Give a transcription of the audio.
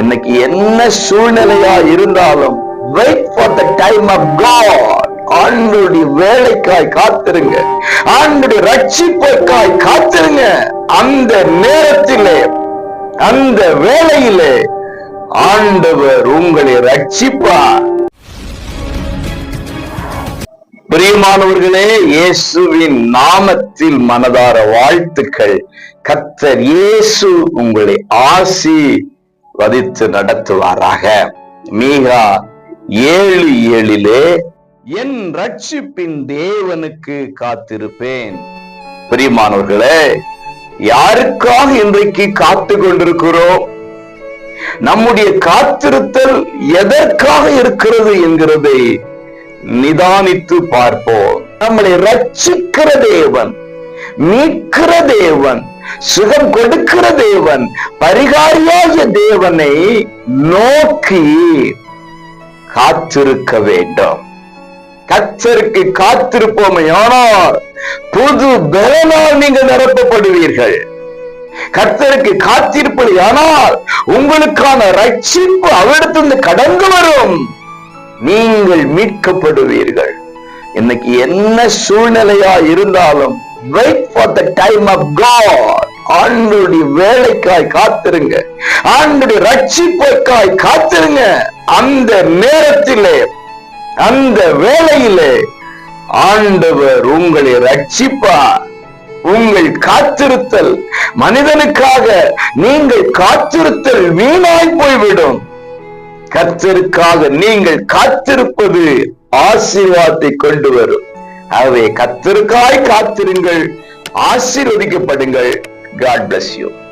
இன்னைக்கு என்ன சூழ்நிலையா இருந்தாலும் wait for the time of God ஆண்டுடைய வேலைக்காய் காத்திருங்க. ஆண்டுடைய ரட்சிப்புக்காய் காத்திருங்க. அந்த நேரத்திலே அந்த வேலையிலே ஆண்டவர் உங்களை ரட்சிப்பார். பிரியமானவர்களே இயேசுவின் நாமத்தில் மனதார வாழ்த்துக்கள். கத்தர் இயேசு உங்களை ஆசி வதித்து நடத்துவாராக. மீகா ஏழு ஏழிலே என் ரட்சிப்பின் தேவனுக்கு காத்திருப்பேன். பிரியமானவர்களே யாருக்காக இன்றைக்கு காத்து கொண்டிருக்கிறோம்? நம்முடைய காத்திருத்தல் எதற்காக இருக்கிறது என்கிறதை நிதானித்து பார்ப்போம். நம்மளை ரட்சிக்கிற தேவன் மீட்கிற தேவன் சுகம் கொடுக்கிற தேவன் பரிகாரியாகிய தேவனை நோக்கி காத்திருக்க வேண்டும். கச்சருக்கு காத்திருப்போமே ஆனால் புது பலனால் நீங்கள் நிரப்பப்படுவீர்கள். கர்த்தருக்கு காத்திருப்பது ஆனால் உங்களுக்கான ரட்சிப்பு அவரிடத்திலிருந்து கடந்து வரும். நீங்கள் மீட்கப்படுவீர்கள். இன்னைக்கு என்ன சூழ்நிலையா இருந்தாலும் wait for the time of God ஆண்டுடைய வேலைக்காய் காத்திருங்க. ஆண்டுடைய ரட்சிப்பைக்காய் காத்திருங்க. அந்த நேரத்திலே அந்த வேலையிலே ஆண்டவர் உங்களை ரட்சிப்பார் உங்கள் காத்திருத்தல் மனிதனுக்காக நீங்கள் காத்திருத்தல் வீணாய் போய்விடும். கத்தருக்காக நீங்கள் காத்திருப்பது ஆசீர்வாதத்தை கொண்டு வரும். ஆகவே கத்தருக்காய் காத்திருங்கள் ஆசீர்வதிக்கப்படுங்கள். God bless you.